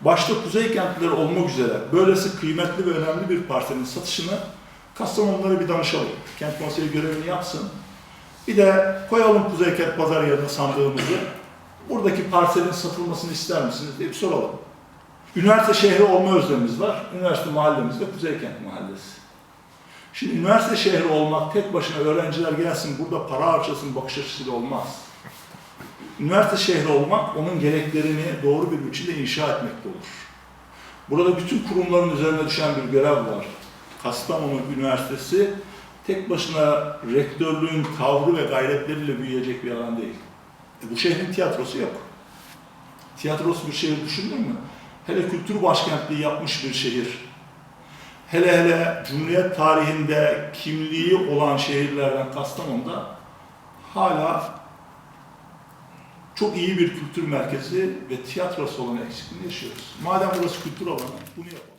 başta kuzey kentleri olmak üzere böylesi kıymetli ve önemli bir partinin satışını Kastamonulara bir danışalım. Kent konseyi görevini yapsın. Bir de koyalım Kuzey Kent Pazar yerine sandığımızı. Buradaki parselin satılmasını ister misiniz diye bir soralım. Üniversite şehri olma özlemimiz var. Üniversite mahallemiz de Kuzeykent Mahallesi. Şimdi üniversite şehri olmak tek başına öğrenciler gelsin burada para harcasın bakış açısıyla olmaz. Üniversite şehri olmak onun gereklerini doğru bir biçimde inşa etmekte olur. Burada bütün kurumların üzerine düşen bir görev var. Kastamonu Üniversitesi tek başına rektörlüğün tavrı ve gayretleriyle büyüyecek bir alan değil. E bu şehrin tiyatrosu yok. Tiyatrosu bir şehir düşündün mü? Hele kültür başkentliği yapmış bir şehir. Hele hele Cumhuriyet tarihinde kimliği olan şehirlerden Kastamonu'da hala çok iyi bir kültür merkezi ve tiyatrosu olan eksikliğini yaşıyoruz. Madem burası kültür alanı, bunu yapalım.